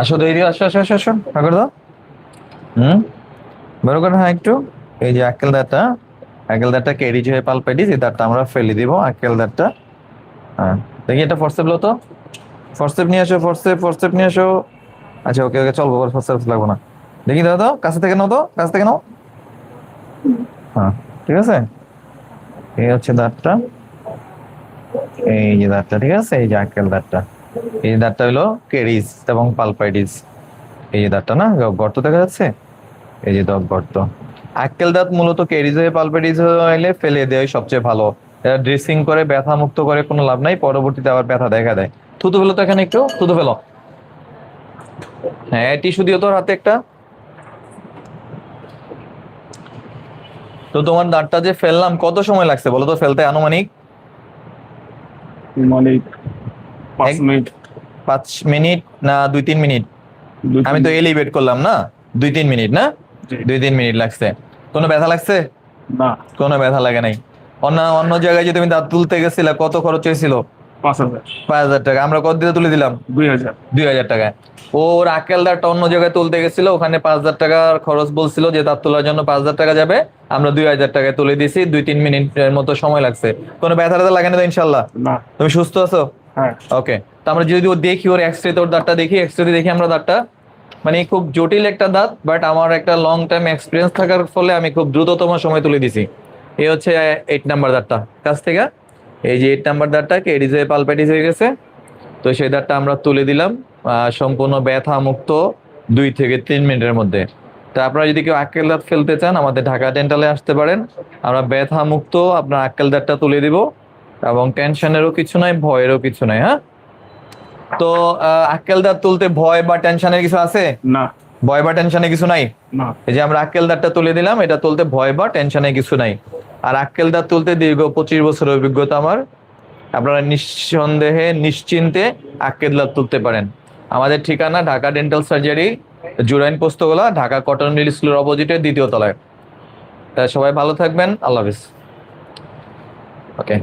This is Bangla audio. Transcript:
আসো ধৈর্য আসো আসো আসো আসো হা করে দাও হুম? বড় করে হ্যাঁ একটু। এই যে আক্কেল দাঁতটা আক্কেল দাঁতটা কেরিজ হয়ে পালপেটিস এই দাঁতটা আমরা ফেলে দিব আক্কেল দাঁতটা। হ্যাঁ দেখি এটা ফরসেপ লো তো। ফরসেপ নিয়ে আসো ফরসেপ ফরসেপ নিয়ে আসো। আচ্ছা ওকে ওকে, চলবো ফরসেপ লাগবো না। দেখি দাও তো কাছে থেকে নাও তো, কাছে থেকে নাও। হ্যাঁ ঠিক আছে? এই হচ্ছে দাঁতটা। এই যে দাঁতটা, ঠিক আছে? এই যে আক্কেল দাঁতটা। এই দাঁতটা হলো কেরিস এবং পালপাইডিস এই যে দাঁতটা না গর্ত দেখা যাচ্ছে? এই যে দাঁত গর্ত। আক্কেল দাঁত মূলত কেরিজ হয়ে পালপাইটিস হলে ফেলে দেওয়াই সবচেয়ে ভালো। এটা ড্রেসিং করে ব্যথা মুক্ত করে, কোনো লাভ নাই। পরবর্তীতে আবার ব্যথা দেখা দেয়। থুতু ফেলো তো এখানে একটু, থুতু ফেলো। হ্যাঁ টিস্যু দিও তোর হাতে একটা। তো তোমার দাঁতটা যে ফেললাম, কত সময় লাগছে বলো তো? ফেলতে আনুমানিক? মানে পাঁচ মিনিট। পাঁচ মিনিট না দুই তিন মিনিট? আমি তো এলিভেট করলাম না? দুই তিন মিনিট না? দুই তিন মিনিট লাগছে। কোনো ব্যথা লাগছে? না। কোনো ব্যথা লাগে নাই। অন্য অন্য জায়গায় যে তুমি দাঁত তুলতে গেছিলে কত খরচ হয়েছিল? পাঁচ হাজার। টাকা। আমরা কত দিয়ে তুলে দিলাম? দুই হাজার। দুই হাজার টাকায় ওর আকেল দাঁতটা অন্য জায়গায় তুলতে গেছিল ওখানে পাঁচ হাজার টাকার খরচ বলছিল যে দাঁত তোলার জন্য পাঁচ হাজার টাকা যাবে। আমরা দুই হাজার টাকায় তুলে দিছি দুই তিন মিনিটের মতো সময় লাগছে। কোনো ব্যথা লাগে না তো ইনশাল্লাহ? তুমি সুস্থ আছো? ওকে তো আমরা যদি ও দেখি ওর এক্সরে তোর দাঁতটা দেখি এক্সরে দেখি আমরা দাঁতটা। মানে খুব জটিল একটা দাঁত বাট আমার একটা লং টাইম এক্সপিরিয়েন্স থাকার ফলে আমি খুব দ্রুততম সময় তুলে দিছি। এ হচ্ছে এইট নাম্বার দাঁতটা। কাছ থেকে, এই যে এইট নাম্বার দাঁতটা কেডিজে পালপেটিস হয়ে গেছে। তো সেই দাঁতটা আমরা তুলে দিলাম সম্পূর্ণ ব্যথা মুক্ত দুই থেকে তিন মিনিটের মধ্যে। তা আপনারা যদি কেউ আক্কেল দাঁত ফেলতে চান, আমাদের ঢাকা ডেন্টালে আসতে পারেন। আমরা ব্যথা মুক্ত আপনার আক্কেল দাঁতটা তুলে দিব। এবং টেনশনেরও কিছু নাই ভয়েরও কিছু নাই হ্যাঁ? তো আক্কেল দাঁত তুলতে ভয় বা টেনশনের কিছু আছে? না। ভয় বা টেনশনে কিছু নাই? না। এই যে আমরা আক্কেল দাঁতটা তুলে দিলাম এটা তুলতে ভয় বা টেনশনে কিছু নাই। আর আক্কেল দাঁত তুলতে দীর্ঘ পঁচিশ বছরের অভিজ্ঞতা আমার। আপনারা নিঃসন্দেহে নিশ্চিন্তে আক্কেল দাঁত তুলতে পারেন। আমাদের ঠিকানা Dhaka dental surgery Jurain Postogola Dhaka cotton mill স্কুলের অপোজিটে দ্বিতীয় তলায়। তা সবাই ভালো থাকবেন আল্লাহ হাফিজ। ওকে